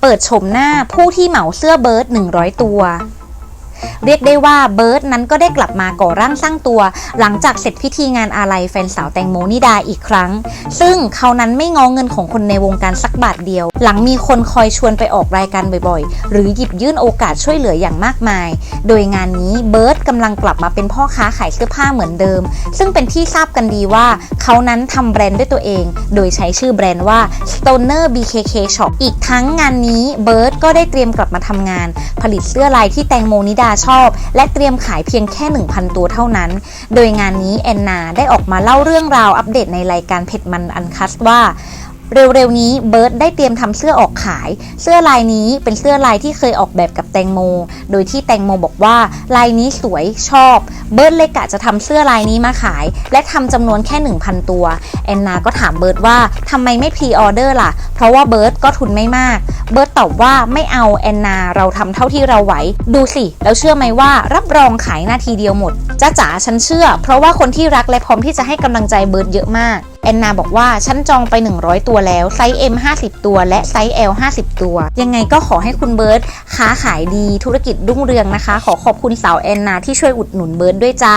เปิดชมหน้าผู้ที่เหมาเสื้อเบิร์ด100 ตัว เรียกได้ว่าเบิร์ดนั้นก็ได้กลับมาก่อร่างสร้างตัว หลังจากเสร็จพิธีงานอาลัยแฟนสาวแตงโมนิดาอีกครั้ง ซึ่งเขานั้นไม่งอเงินของคนในวงการสักบาทเดียว หลังมีคนคอยชวนไปออกรายการบ่อยๆ หรือหยิบยื่นโอกาสช่วยเหลืออย่างมากมาย โดยงานนี้เบิร์ดกำลังกลับมาเป็นพ่อค้าขายเสื้อผ้าเหมือนเดิม ซึ่งเป็นที่ทราบกันดีว่า เขานั้นทำแบรนด์ด้วยตัวเอง โดยใช้ชื่อแบรนด์ว่า Stoner BKK Shop อีกทั้งงานนี้เบิร์ดก็ได้เตรียมกลับมาทำงาน ผลิตเสื้อลายที่แตงโมนิดาชอบ และเตรียมขายเพียงแค่ 1,000 ตัวเท่านั้น โดยงานนี้แอนนาได้ออกมาเล่าเรื่องราวอัปเดตในรายการเผ็ดมันอันคัสว่า เร็วๆนี้เบิร์ดได้เตรียมทำเสื้อออกขาย เสื้อลายนี้เป็นเสื้อลายที่เคยออกแบบกับแตงโม โดยที่แตงโมบอกว่าลายนี้สวยชอบ เบิร์ดเลยกะจะทำเสื้อลายนี้มาขาย และทำจำนวนแค่ 1,000 ตัว แอนนาก็ถามเบิร์ดว่าทำไมไม่พรีออเดอร์ล่ะ เพราะว่าเบิร์ดก็ทุนไม่มาก เบิร์ดตอบว่าไม่เอาแอนนาเราทำเท่าที่เราไหว ดูสิ แล้วเชื่อไหมว่ารับรองขายนาทีเดียวหมดจ้าจ๋าฉันเชื่อ เพราะว่าคนที่รักและพร้อมที่จะให้กำลังใจเบิร์ดเยอะมากแอนนาบอกว่าฉันจองไป 100 ตัวแล้ว ไซส์ M 50 ตัว และไซส์ L 50 ตัว ยังไงก็ขอให้คุณเบิร์ดค้าขายดีธุรกิจรุ่งเรืองนะคะ ขอขอบคุณสาวแอนนาที่ช่วยอุดหนุนเบิร์ดด้วยจ้า